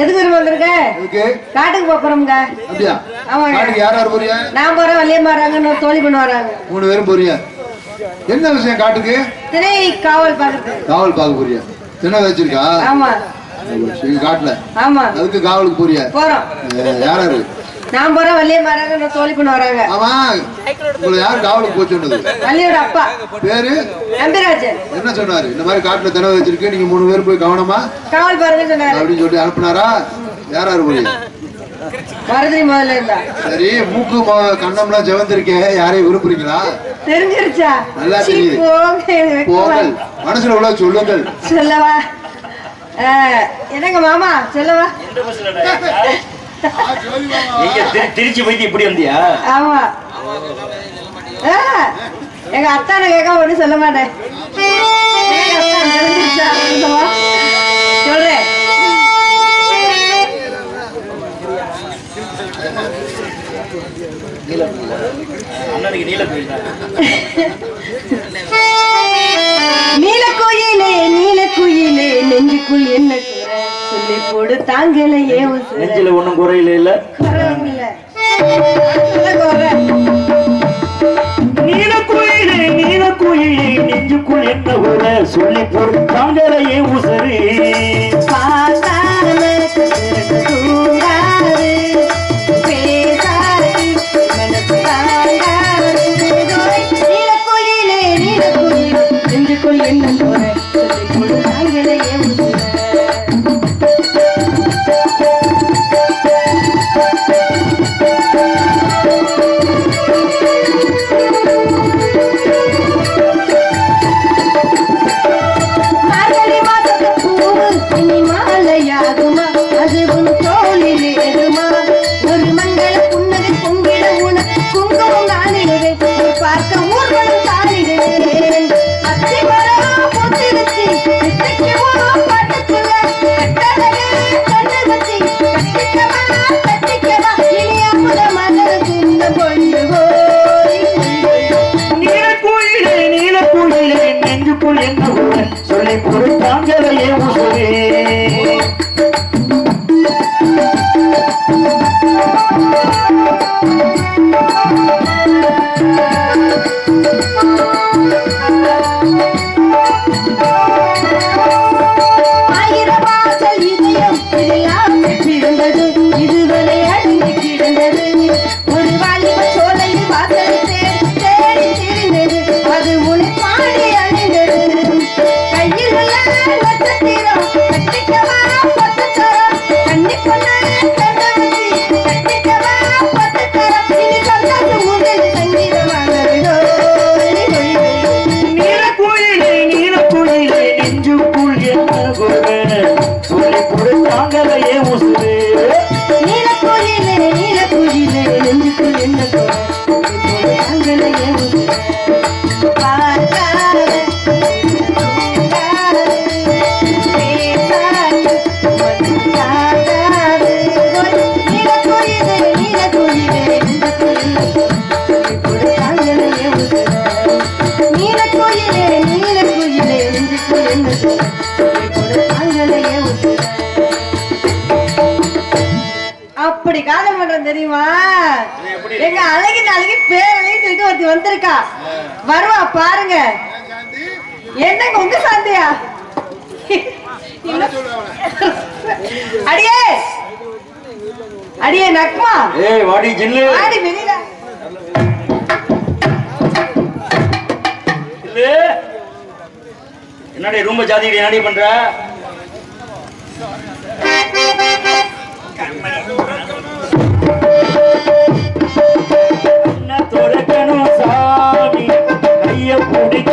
எதுக்கு விரும்ப வந்திருக்க? காட்டுக்கு போறோம்ங்க. அப்படியா? ஆமாங்க. யார் யார் போறியா நான் போறேன் வள்ளியம்மா வராங்க தோழி பண்ண வராங்க. மூணு பேரும் போறியா என்ன விஷயம் காட்டுக்கு? திரை காவல் பாக்குறது காவல் பார்க்க போறியா தின வச்சிருக்கா? ஆமா. காட்டுல. ஆமா. அதுக்கு காவலுக்கு போறியா போறோம். யார் யாரு? நான் போறேன் வள்ளியம்மா வராங்க இன்னொரு தோழி பண்ண வராங்க. ஆமா. உங்களை யார் காவலுக்கு போச்சு சொன்னது? வள்ளியோட அப்பா. பேரு? நம்பிராஜன் என்ன சொன்னாரு? இந்த மாதிரி காட்டுல தின வச்சிருக்கு நீங்க மூணு பேர் போய் கவனமா? காவல் பாருங்க சொன்னாரு. அப்படின்னு சொல்லி அனுப்புனாரா? யார் யாரு போறீங்க மருதிரி முதல்ல இருந்தா. சரி மூக்கு கண்ணம்லாம் செவந்திருக்கே யாரையும் விரும்புறீங்களா? தெரிஞ்சிருச்சா? நல்லா தெரியுது. போங்கள். மனசுல உள்ள சொல்லுங்கள். சொல்லவா? என்னங்க மாமா? சொல்லவா? எங்க திரு- திருச்சி போயிட்டு இப்படி வந்தியா? ஆமா. எங்க அத்தானை கேட்க ஒண்ணும் சொல்ல மாட்டேன்? சொல்றேன். நீல நீலக்குயிலே நீலக்குயிலே நெஞ்சுக்குள் என்ன சொல்லி போடு தாங்கலையே. நெஞ்சில ஒண்ணும் குறையில இல்ல. நீல குயிலே நீல குயிலே நெஞ்சுக்குள் என்ன உற சொல்லி பொறுத்தாங்களையே உசரி நெஞ்சுக்குள் அடியே! அடியே நக்மா! ஏய் வாடி ஜில்லு. ஆடி வெளியில. இல்ல என்னடி ரொம்ப ஜாதி என்னடி பண்ற? கண்ணை துடைக்கணும் சாமி. கைய பிடிக்கணும்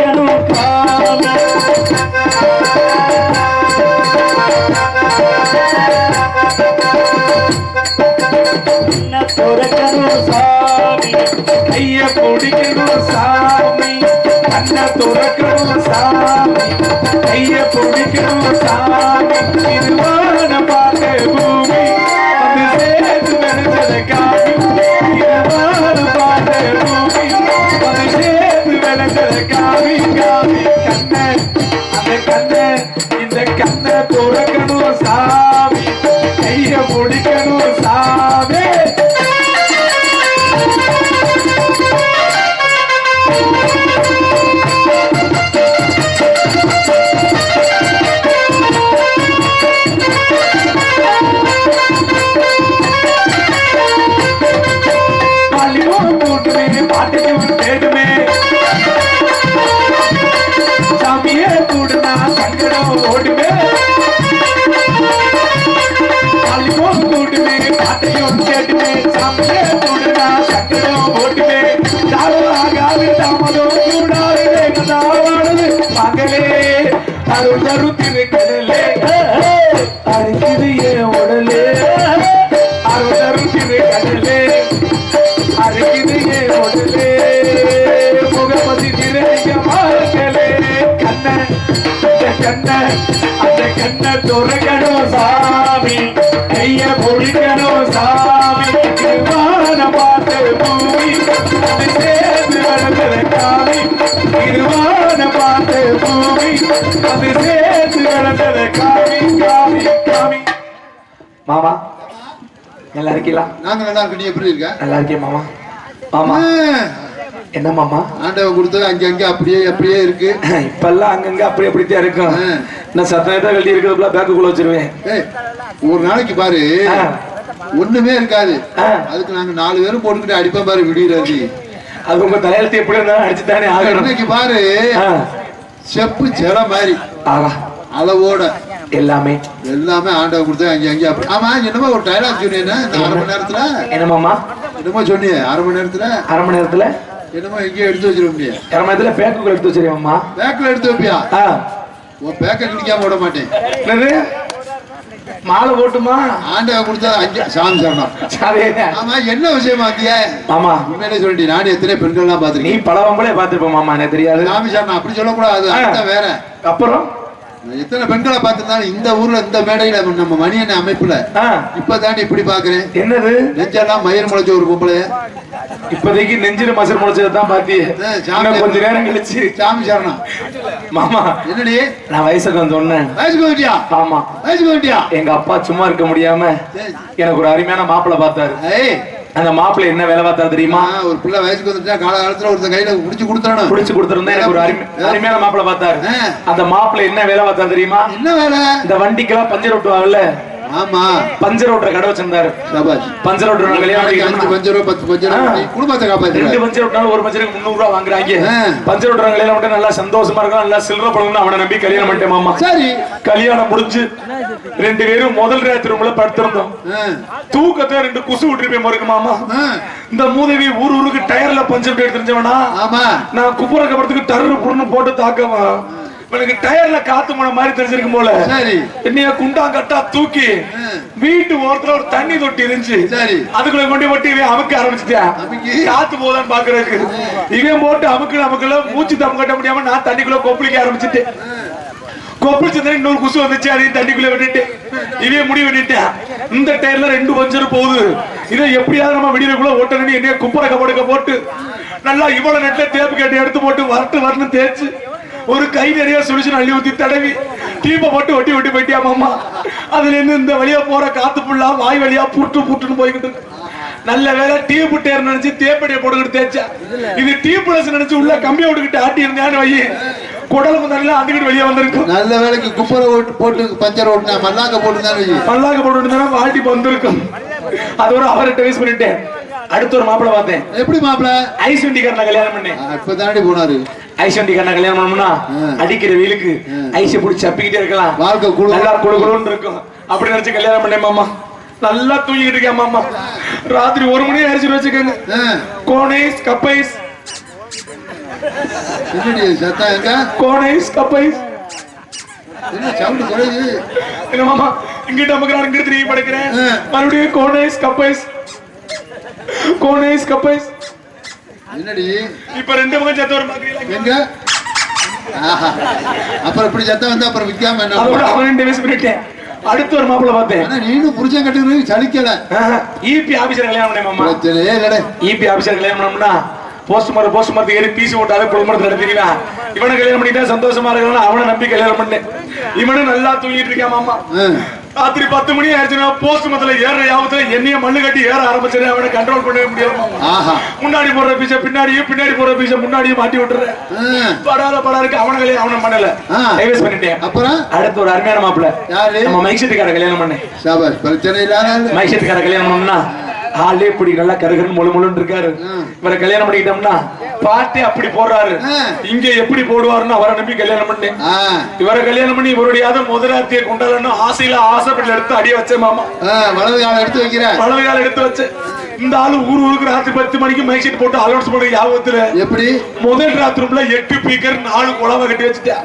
சாமி. கைய பிடிக்கணும் சாமி. கண்ண துறக்கணும் சாமி. கைய பிடிக்கணும் சாமி. திருவான பார்க்க அருதரு திருக்கடலே அரிக்குது என் உடலே. அருதரு திருக்கடலே அரிக்குது என் உடலே. முகமதி திருங்க வாழ்க்கலே கண்ண அந்த கண்ண அந்த கண்ண மாமா நல்லா இருக்கீங்களா? நாங்க நல்லா இருக்கோம். நீ எப்படி இருக்க நல்லா இருக்கேன் மாமா. மாமா என்ன மாமா? ஆண்டவன் கொடுத்தது அங்க அங்க அப்படியே அப்படியே இருக்கு. இப்பெல்லாம் அங்கங்க அப்படி அப்படித்தான் இருக்கும். நான் சத்தத்தை கழட்டி இருக்கிறதுக்குள்ள பேக்குக்குள்ள வச்சிருவேன். ஒரு நாளைக்கு பாரு. ஒண்ணுமே இருக்காது. அதுக்கு நாங்க நாலு பேரும் போட்டுக்கிட்டு அடிப்போம் பாரு விடியறது அது உங்க தலையெழுத்து எப்படி இருந்தாலும் அடிச்சுதானே ஆகணும். இன்னைக்கு பாரு. செப்பு சில மாதிரி. அளவோட. எல்லாமே. எல்லாமே ஆண்டவன் கொடுத்தது அங்க அங்க அப்படி. ஆமா என்னமோ ஒரு டைலாக் சொன்னீங்கன்னா இந்த அரை மணி நேரத்துல? என்ன மாமா என்னமோ சொன்னியே அரை மணி நேரத்துல? அரை மணி நேரத்துல? என்னமோ எங்கேயோ எடுத்து வச்சிருக்க அரை மணி நேரத்துல பேக்குக்குள்ள எடுத்து வச்சிருக்கேன் பேக்கில் எடுத்து வைப்பியா? உன் பேக்கை கிடிக்காம விட மாட்டேன். மாலை போட்டுமா? ஆண்டவன் கொடுத்தது அஞ்சு சாமி சரணம் ஆமா என்ன விஷயமா வந்திய மாமா உண்மையிலே சொல்லிட்டு நானும் எத்தனை பெண்கள்லாம் நீ பார்த்திருக்கேன் பல வம்பளே மாமா எனக்கு தெரியாது. சாமி சரணம் அப்படி சொல்லக்கூடாது வேற. அப்புறம்? எத்தனை பெண்களை பார்த்திருந்தாலும் இந்த ஊர்ல இந்த மேடையில நம்ம மணியண்ண அமைப்புல இப்ப தாண்டி இப்படி பாக்குறேன் என்னது? நெஞ்செல்லாம் மயிர் முளைச்ச ஒரு பொம்பளைய இப்போதைக்கு நெஞ்சில மசர் முளைச்சதை தான் பாத்தி ஆ, சாமி இன்னும் கொஞ்ச நேரம் கழிச்சு. சாமி சரணம். மாமா என்னடி? நான் வயசுக்கு வந்து சொன்னேன். வயசுக்கு வந்துட்டியா? ஆமா. வயசுக்கு வந்துட்டியா? எங்க அப்பா சும்மா இருக்க முடியாம. எனக்கு ஒரு அருமையான மாப்பிள்ளை பார்த்தாரு. ஏய் அந்த மாப்பிள்ளை என்ன வேலை பார்த்தாரு தெரியுமா? ஒரு பிள்ளை வயசுக்கு வந்துட்டா காலகாலத்துல ஒருத்தன் கையில புடிச்சு கொடுத்துடணும். புடிச்சு கொடுத்திருந்தா எனக்கு ஒரு அருமை அருமையான மாப்பிள்ளை பார்த்தாரு. அந்த மாப்பிள்ளை என்ன வேலை பார்த்தாரு தெரியுமா? என்ன வேலை? இந்த வண்டிக்கெல்லாம் பஞ்சர் ஓட்டுவாங்கல்ல ஆமா. பஞ்சர் ஓட்டுற கடை வச்சிருந்தாரு. பஞ்சர் ஓட்டுற கல்யாணம் நாளைக்கு அஞ்சு பண்ணிக்கணும்னா பஞ்சு ரூபா பத்து பஞ்சு ரூபா ஆ. பண்ணி குடும்பத்தை ரெண்டு காப்பாத்து பஞ்சர் ஓட்டினாலும் ஒரு பஞ்சருக்கு முந்நூறு ரூபா வாங்குறாங்க. பஞ்சர் ஓட்டுற கல்யாணம் மட்டும் நல்லா சந்தோஷமா இருக்கும். நல்லா சில்லற பழம்னு அவனை நம்பி கல்யாணம் பண்ணிட்டேன் மாமா. சரி. கல்யாணம் முடிஞ்சு ரெண்டு பேரும் முதல் ராத்திரி ரூம்ல படுத்திருந்தோம். தூக்கத்தை ரெண்டு குசு விட்டுருப்பேன் மறுக்கு மாமா. இந்த மூதேவி ஊர் ஊருக்கு டயர்ல பஞ்சர் போட்டு தெரிஞ்சவனா ஆமா. நான் குப்புற கப்பறதுக்கு டர்ரு புருன்னு போட்டு தாக்கவா? எனக்கு டயர்ல காத்து போன மாதிரி தெரிஞ்சிருக்கும் போல. சரி. என்னைய குண்டாங்கட்டா தூக்கி வீட்டு ஓரத்துல ஒரு தண்ணி தொட்டி இருந்துச்சு. சரி. அதுக்குள்ள கொண்டு போட்டு இவன் அமுக்க ஆரம்பிச்சுட்டேன்? காத்து போதான்னு பாக்குறதுக்கு. இவன் போட்டு அமுக்கு நமக்குள்ள மூச்சு தம் கட்ட முடியாம நான் தண்ணிக்குள்ள கொப்பளிக்க ஆரம்பிச்சுட்டேன். கொப்பளிச்சதுல இன்னொரு குசு வந்துச்சு அதையும் தண்ணிக்குள்ள விட்டுட்டு. இவன் முடிவு பண்ணிட்டேன். இந்த டயர்ல ரெண்டு பஞ்சர் போகுது. இதை எப்படியாவது நம்ம விடியறக்குள்ள ஓட்டணும் என்னைய குப்புற கபடுக்க போட்டு நல்லா இவ்வளவு நெட்ல தேப்பு கட்டி எடுத்து போட்டு வரட்டு வரணும் தேய்ச்சு. ஒரு கை நிறைய சுழிச்சு அள்ளி ஊத்தி தடவி. டீப்பை போட்டு ஒட்டி ஒட்டி போயிட்டியா மாமா? அதுல இருந்து இந்த வழியா போற காத்து புள்ளா வாய் வழியா புட்டு புட்டுன்னு போய்கிட்டு நல்ல வேலை டீப் டேர் நினைச்சு தேப்படியை போட்டுக்கிட்டு தேய்ச்சா. இது டீ பிளஸ் நினைச்சு உள்ள கம்பியை விட்டுக்கிட்டு ஆட்டி இருந்தான்னு வை. குடல் முதல்ல அதுக்கிட்டு வெளியே வந்திருக்கும் நல்ல வேலைக்கு குப்பரை ஓட்டு போட்டு பஞ்சர் ஓட்டுனா மல்லாக்க போட்டுதான் பல்லாக்க போட்டு இருந்தா வாட்டி வந்திருக்கும் அது ஒரு அவர்கிட்ட வேஸ்ட் பண்ணிட்டேன். அடுத்த ஒரு மாப்பிளை பார்த்தேன். எப்படி மாப்பிள? ஐஸ் வண்டிக்காரனை கல்யாணம் பண்ணேன். இப்ப தாண்டி போனாரு. ஐஸ் வண்டிக்காரனை கல்யாணம் பண்ணோம்னா அடிக்கிற வெயிலுக்கு ஐஸை பிடிச்சி சப்பிக்கிட்டே இருக்கலாம். வாழ்க்கை குழு நல்லா குழு குழுன்னு இருக்கும். அப்படி நினைச்சு கல்யாணம் பண்ணேன் மாமா. நல்லா தூங்கிட்டு இருக்கேன் மாமா. ராத்திரி ஒரு மணி ஆயிடுச்சு வச்சுக்கோங்க. கோனைஸ் கப்பைஸ். கோனைஸ் கப்பைஸ். என்ன மாமா இங்கிட்ட அமுக்கிறான் இங்கிட்ட திரும்பி படுக்கிறேன். மறுபடியும் கோனைஸ் கப்பைஸ். கோனைஸ் கப்பைஸ். என்னடி? இப்ப ரெண்டு பக்கம் சத்த மாதிரி எங்க. அப்புறம் இப்படி சத்தம் வந்தா அப்புறம் விக்காம என்ன? ரெண்டு வயசு பண்ணிட்டேன் அடுத்த ஒரு மாப்பிளை பார்த்தேன். நீனும் புருஷன் கட்டுறது சலிக்கல. இபி ஆபீசர் கல்யாணம் பண்ணேன் பிரச்சனையே இல்லடே. இபி ஆபீசர் கல்யாணம் பண்ணோம்னா போஸ்ட் மரம் போஸ்ட் மரத்து ஏறி பீசி ஓட்டாத குடும்பத்தை நடத்திடுவா இவனை கல்யாணம் பண்ணிட்டா சந்தோஷமா இருக்கணும் அவனை நம்பி கல்யாணம் பண்ணேன். இவனும் நல்லா தூங்கிட்டு இருக்கான் மாமா. ராத்திரி பத்து மணி ஆயிடுச்சுன்னா போஸ்ட் மரத்துல ஏற யாபத்துல என்னைய மண்ணு கட்டி ஏற ஆரம்பிச்சது அவனை கண்ட்ரோல் பண்ணவே முடியாது. முன்னாடி போடுற பீச பின்னாடியும் பின்னாடி போடுற பீச முன்னாடியும் மாட்டி விட்டுறேன். படாத படாருக்கு அவனை கல்யாணம் அவனை பண்ணல. டைவர்ஸ் பண்ணிட்டேன். அப்புறம்? அடுத்து ஒரு அருமையான மாப்பிள்ள. நம்ம மைசெட்டுக்கார கல்யாணம் பண்ணேன். பிரச்சனை இல்லாத ஆளு. மைசெட்டுக்கார கல்யாணம் பண்ணோம்னா ஆளே இப்படி நல்லா கருகருன்னு முழு முழுன்னு இருக்காரு. இவரை கல்யாணம் பண்ணிக்கிட்டோம்னா பாட்டே அப்படி போடுறாரு. இங்க எப்படி போடுவாருன்னு அவரை நம்பி கல்யாணம் பண்ணேன் ஆ. இவரை கல்யாணம் பண்ணி இவருடைய முதலாத்தியை கொண்டாடணும் ஆசையில ஆசைப்பட்டு எடுத்து அடிய வச்சேன் மாமா வலது காலம் எடுத்து வைக்கிறேன் வலது கால எடுத்து வச்சு இந்த ஆளு ஊர் ஊருக்கு ராத்திரி பத்து மணிக்கு மைக் செட் போட்டு அலௌன்ஸ் பண்ண ஞாபகத்துல எப்படி? முதல் ராத்திரம்ல எட்டு பீக்கர் நாலு குழவை கட்டி வச்சுட்டேன்.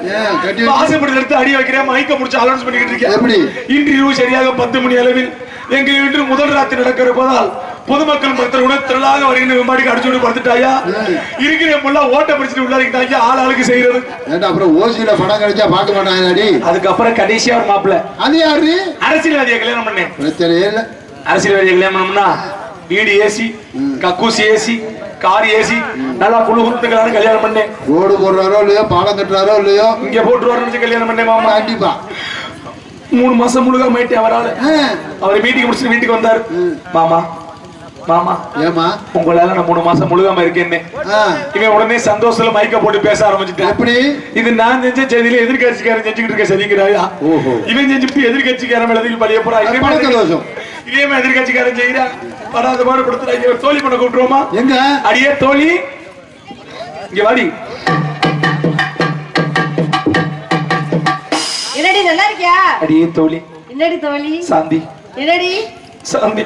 வாசப்படி எடுத்து அடி வைக்கிறேன் மைக்க முடிச்சு அலௌன்ஸ் பண்ணிக்கிட்டு இருக்கேன். எப்படி? இன்று இரவு சரியாக பத்து மணி அளவில். எங்க வீட்டில் முதல் ராத்திரி நடக்கிற போதால் பொதுமக்கள் உணவு திரளாக வருகின்ற விமாடிக்கு அடிச்சு விட்டு படுத்துட்டாயா? இருக்கிற முள்ள ஓட்ட பிடிச்சிட்டு உள்ளாரிக்கிட்டாங்க ஆள் ஆளுக்கு செய்யறது அப்புறம் ஓசியில படம் கிடைச்சா பார்க்க மாட்டாங்கடி அதுக்கப்புறம் கடைசியா ஒரு மாப்பிள்ள. அது யாரு? அரசியல்வாதியை கல்யாணம் பண்ணேன். பிரச்சனையே இல்ல. அரசியல்வாதியை கல்யாணம் பண்ணோம்னா வீடு ஏசி கக்கூசி ஏசி கார் ஏசி நல்லா குழு குத்துக்களான கல்யாணம் பண்ணேன் ரோடு போடுறாரோ இல்லையோ பாலம் கட்டுறாரோ இல்லையோ? இங்க போட்டு வரணும் கல்யாணம் பண்ணேன் மாமா. கண்டிப்பா. மூணு மாசம் முழுக மாயிட்டேன் அவரால. அவர் மீட்டிங் முடிச்சுட்டு வீட்டுக்கு வந்தாரு. மாமா மாமா ஏம்மா? உங்களால நான் மூணு மாசம் முழுகாம இருக்கேன்னு இவன் உடனே சந்தோஷத்துல மைக்க போட்டு பேச ஆரம்பிச்சுட்டான். எப்படி? இது நான் செஞ்ச செய்தியில எதிர்கட்சிக்காரன் செஞ்சுக்கிட்டு இருக்க சரிங்கிறாயா? ஓஹோ. இவன் செஞ்சுட்டு எதிர்கட்சிக்காரன் எதுக்கு பழிய போறா? அது பழக்க தோஷம். இதே மாதிரி எதிர்கட்சிக்காரன் செய்யறான் வராத பாடு கொடுத்துறாங்க தோழி பண்ண கூப்பிட்டுருவோமா? எங்க? அடியே தோழி. இங்க வாடி. என்னடி நல்லா இருக்கியா? அடியே தோழி. என்னடி தோழி? சாந்தி. என்னடி? சாந்தி.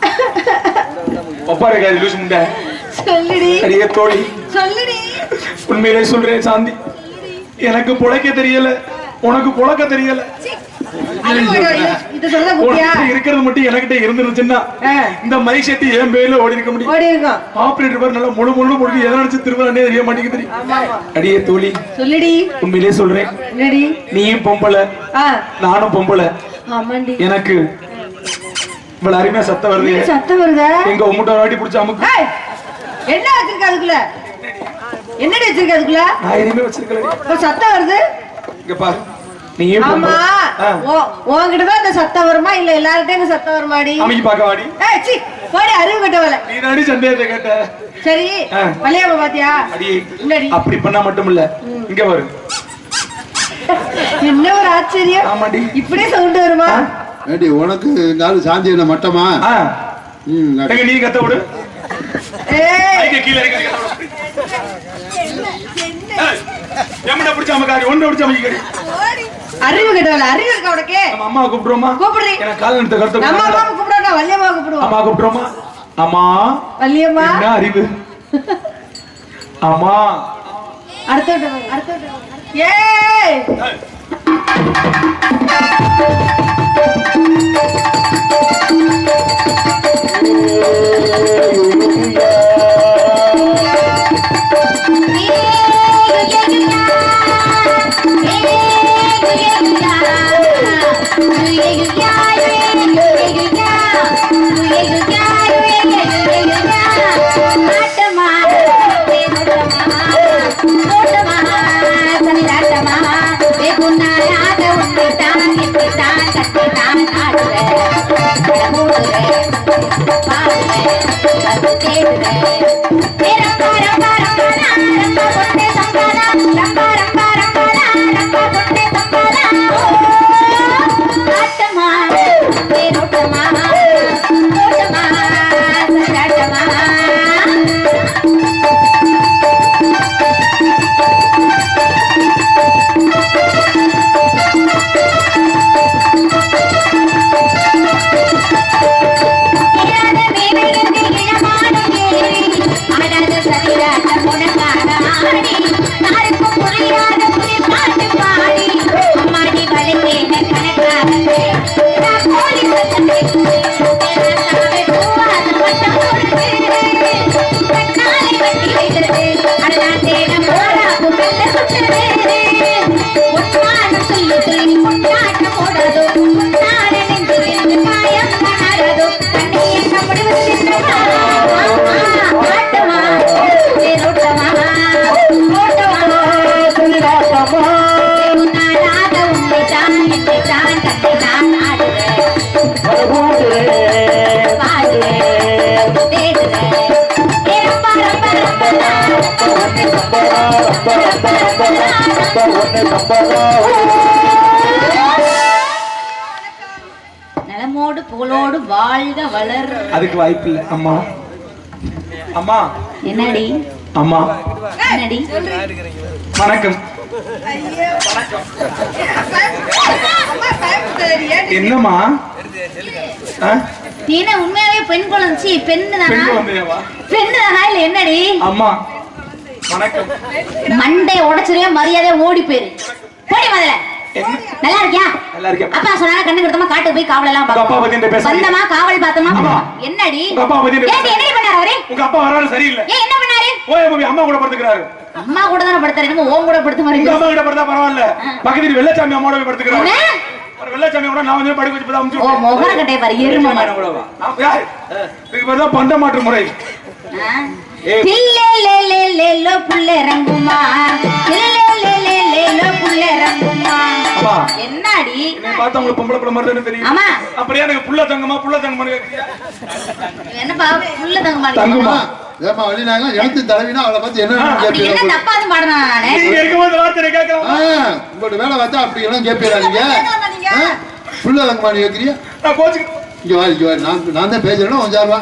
ஒப்பாரு காது லூஸ் முண்டை. சொல்லுடி. அடியே தோழி. சொல்லுடி. உண்மையிலே சொல்றேன் சாந்தி. எனக்கு புழைக்க தெரியல. உனக்கு புழக்க தெரியல. இருக்கிறது மட்டும் எனக்கிட்ட இருந்துருச்சுன்னா. இந்த மைக் செட்டு என் பேர்ல ஓடி இருக்க முடியும். ஆபரேட்டர் பாரு நல்லா முழு முழு முடிஞ்சு எதை நினைச்சு திருவிழானே தெரிய மாட்டேங்குது ஆமா ஆமா. அடியே தோழி சொல்லுடி. உண்மையிலே சொல்றேன். என்னடி? நீயும் பொம்பளை. நானும் பொம்பளை. எனக்கு இவ்வளவு அருமையா சத்தம் வருது. சத்தம் வருதா? எங்க வாட்டி பிடிச்ச அமுக்கு. என்ன வச்சிருக்க அதுக்குள்ள? என்னடி வச்சிருக்க அதுக்குள்ள? நான் எதுவுமே வச்சிருக்கல சத்தம் வருது. இங்க பாரு. நீயும் ஆமா. பொம்பளை ஆ. உன்- உன்கிட்டதான் இந்த சத்தம் வருமா? இல்ல எல்லார்கிட்டயும் இந்த சத்தம் வருமாடி? அமைக்கு பார்க்க வாடி. ஏய் சி போடி அறிவு கட்டவல நீ நாடி சந்தேகத்தை கேட்ட. சரி ஆ. வளையாம பாத்தியா? அடியே என்னடி அப்படி பண்ணா மட்டும் இல்ல இங்க வரு என்ன ஒரு ஆச்சரியம்? ஆமாடி. இப்படியே சவுண்ட் வருமா? ஏடி உனக்கு நாலு சாந்தி என்ன மட்டமா? நீ கத்த விடு. கீழே ஏய், எம்மட பிடிச்ச அம்மக்காரி ஒன்றை பிடிச்ச அம்மிக்காரி அறிவு கட்டவல அறிவு இருக்கா உனக்கு? நம்ம அம்மா கூப்பிடுறோமா? கூப்பிடுறி. எனக்கு கால எடுத்த கருத்து நம்ம அம்மாவை கூப்பிடுவோம் வள்ளியம்மா கூப்பிடுவோம். அம்மா கூப்பிடுறோமா? அம்மா வள்ளியம்மா. என்ன அறிவு? அம்மா. அடுத்த ஏய் நலமோடு புகழோடு வாழ்க வளர். அதுக்கு வாய்ப்பு இல்ல. அம்மா. அம்மா. என்னடி? அம்மா. என்னடி? வணக்கம். ஏன்டி? என்னம்மா? ஆ? நீ என்ன உண்மையாவே பெண் குழந்தை பெண்ணு பெண் தானா பெண்ணு தானா இல்ல என்னடி? அம்மா. வணக்கம். மண்டை உடைச்சிருவே மரியாதை ஓடி போயிரு. போடி முதல்ல. நல்லா இருக்கியா? நல்லா இருக்கேன். அப்பா சொன்னா கண்ணு கிட்டமா காட்டுக்கு போய் காவல் எல்லாம் உங்க அப்பா பத்தி என்ன பேசுறீங்க? வந்தமா காவல் பார்த்தோமா. என்னடி? அப்பா பத்தி என்னடி பண்ணாரு அவரு? உங்க அப்பா வராரு சரியில்லை. ஏன் என்ன பண்ணாரு? ஓய மம்மி அம்மா கூட படுத்துக்கிறாரு. அம்மா கூட தானே படுத்தாரு என்னமோ ஓன் கூட படுத்த மாதிரி உங்க அம்மா கிட்ட படுத்தா பரவாயில்ல. பக்கத்து வீட்டு வெள்ளச்சாமி அம்மாவோட போய் படுத்துக்கிறாரு. என்ன? ஒரு வெள்ளச்சாமி கூட நான் வந்து படுக்க வச்சு அமுச்சு ஓ முகர கட்டைய பாரு எரும மாடு. இதுக்கு பேர் தான் பண்ட மாற்று முறை. தில்லேலேலேலேலோ புள்ள இறங்குமா தில்லேலேலேலேலோ புள்ள இறங்குமா என்னடி? என்னை பார்த்தா உங்களுக்கு பொம்பளை பிள்ளை மாதிரி தெரியும். ஆமா. அப்படியே எனக்கு புள்ள தங்கமா புள்ள தங்கமா என்னப்பா புள்ள தங்க தங்குமா? மாட்டேங்குது ஏமா வழினாங்க எழுத்து தலைவினா அவளை பார்த்து என்ன கேட்பீங்க? தப்பா அது பாடுனா நானு நீங்க இருக்கும்போது வார்த்தை கேட்கலாம் உங்களோட வேலை பார்த்தா அப்படி எல்லாம் கேட்பீங்களா நீங்க? புள்ள தங்கமானி கேட்குறியா நான் கோச்சுக்கு இங்க வா இங்க வா. நான் நான் தான் பேசுறேன்னா கொஞ்சம் ரூபா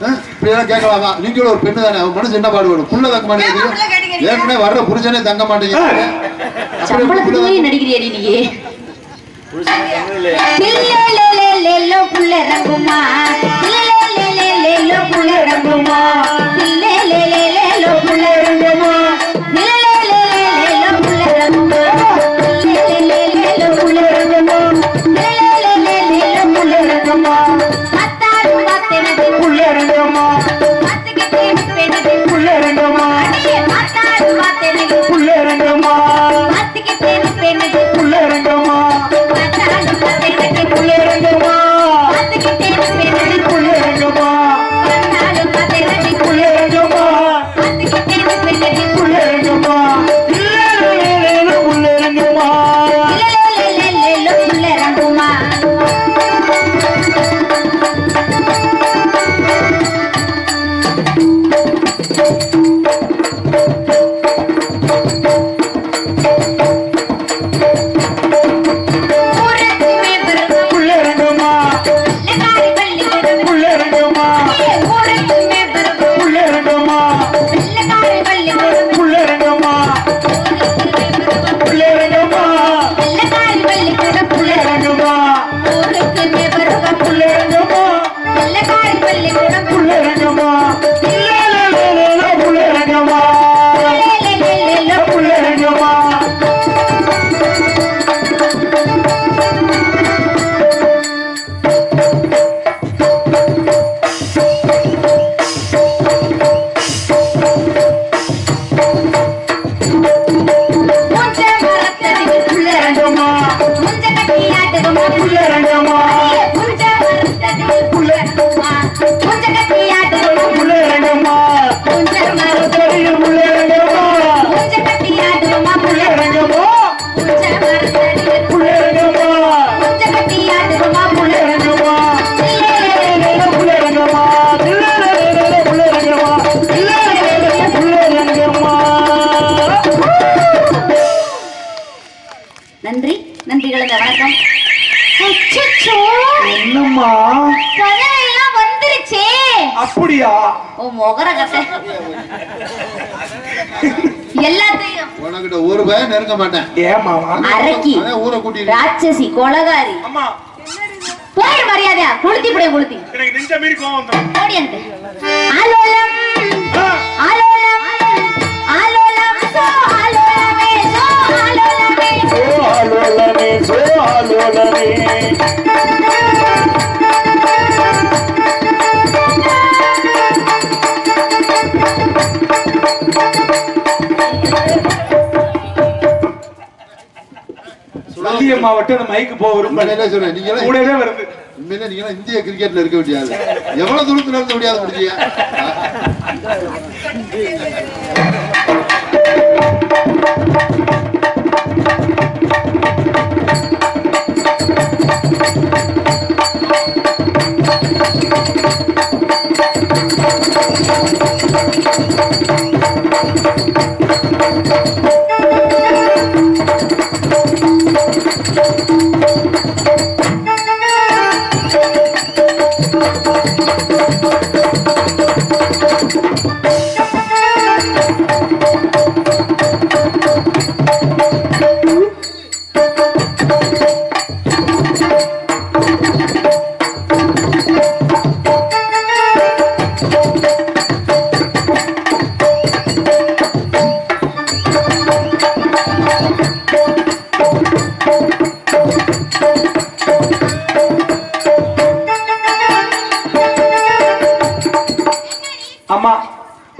இப்படி எல்லாம் கேட்கலாமா நீங்களும் ஒரு பெண்ணு தானே அவன் மனசு என்ன பாடுபடும் புள்ள கேட்குறீங்க கேட்டீங்க? ஏற்கனவே வர்ற புருஷனே தங்க மாட்டேங்கிறாங்க அப்படியே புள்ள சம்பளத்துக்கு நடிக்கிறியடி நீ தில்லேலேலேலேலோ புள்ள தில்லேலேலேலேலோ புள்ள இறங்குமா எல்லாத்தையும். உனக்கிட்ட ஒரு பயம் நெருங்க மாட்டேன். ஏமாவா அரக்கி. அதான் ஊரை கூட்டிட்டு. ராட்சசி கொலகாரி. அம்மா. போயிடு மரியாதையா கொளுத்தி போய் கொளுத்தி. எனக்கு நெஞ்ச மீறி கோவம் வந்துடும். ஓடியன்ட்டு ஆலோலம். ஆலோலம். ஆலோலம். சோ ஆலோலமே சோ ஆலோலமே. சோ ஆலோலமே சோ ஆலோலமே. மத்திய மாவட்டம் மைக்கு போக விரும்பல. சொன்னேன்? நீங்க கூடவே வருது. உண்மையில நீங்க இந்திய கிரிக்கெட்ல இருக்க முடியாது. எவ்வளவு தூரத்துல இருக்க முடியாது முடிச்சியா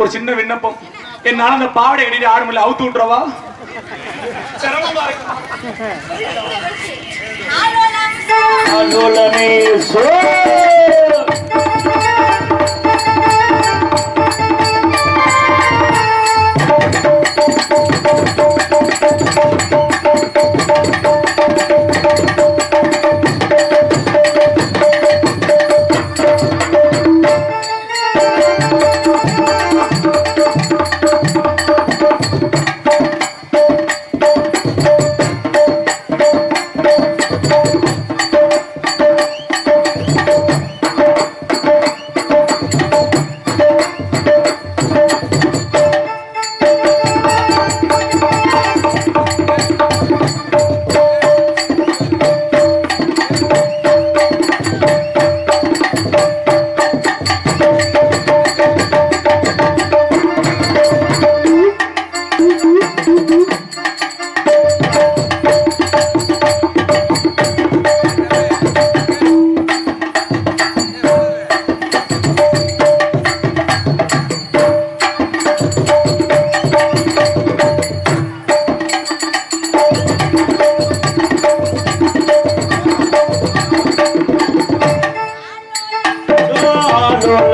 ஒரு சின்ன விண்ணப்பம். என்னால அந்த பாவாடை கட்டிட்டு ஆட முடியல அவுத்து விட்டுறவா? சிரமமா இருக்கு.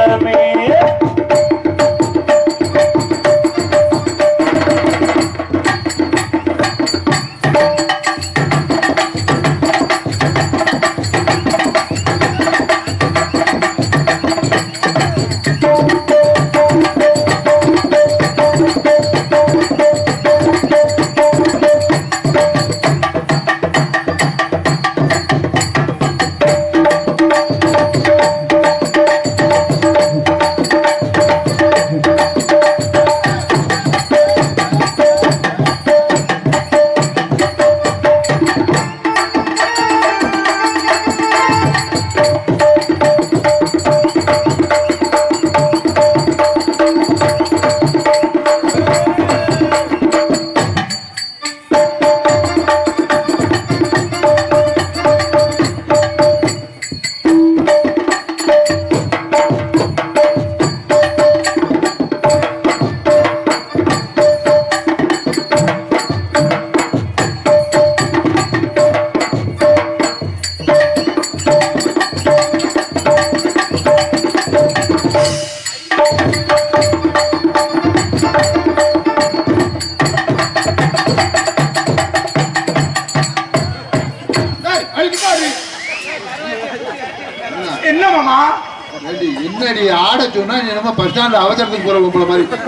ஆலோலமே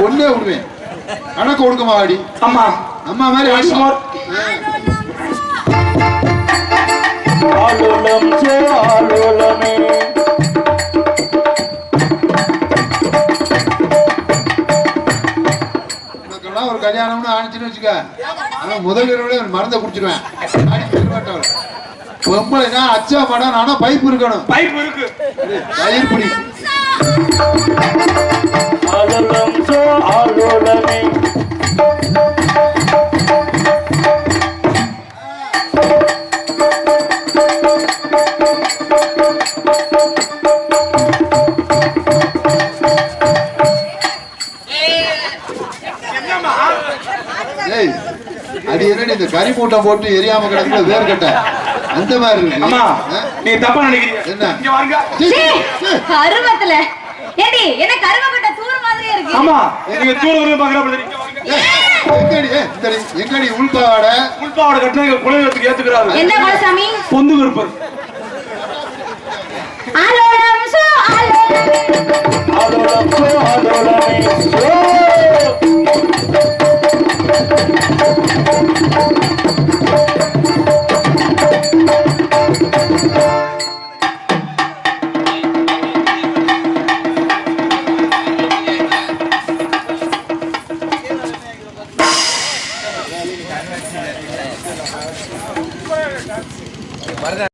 ஒன்னே விடுவேன் கணக்கு ஒடுக்கமா ஆடி. அம்மா. அம்மா மாதிரி Once ஆடி more. ஆலோலம் சோ ஆலோலமே உனக்கெல்லாம் ஒரு கல்யாணம்னு ஆனிச்சுன்னு வச்சுக்க. அவன் முதல் இரவுல மருந்தை பெருமாட்டவர். பொம்பளைனா அச்சா படம் ஆனா பைப் இருக்கணும். பைப் இருக்கு. பயிர் பிடி அது என்னடி இந்த கறி மூட்டை போட்டு எரியாம கிடக்குற வேர் கட்ட அந்த மாதிரி இருக்கு. நீ தப்பா நினைக்கிறீங்க. என்ன? இங்க வாங்க. கருவத்துல ஏடி என்ன கருவக்கட்ட தூர மாதிரியே இருக்கு. ஆமா நீங்க தூரம் பாக்குறப்ப இங்க வாங்க. ஏய், எங்கடி உள்பாவாடை? உள்பாவோட கட்டின எங்க குலதெய்வத்துக்கு ஏத்துக்கிறாரு. எந்த குலசாமி பொந்து விருப்பம் ஆலோலம் சோ சோ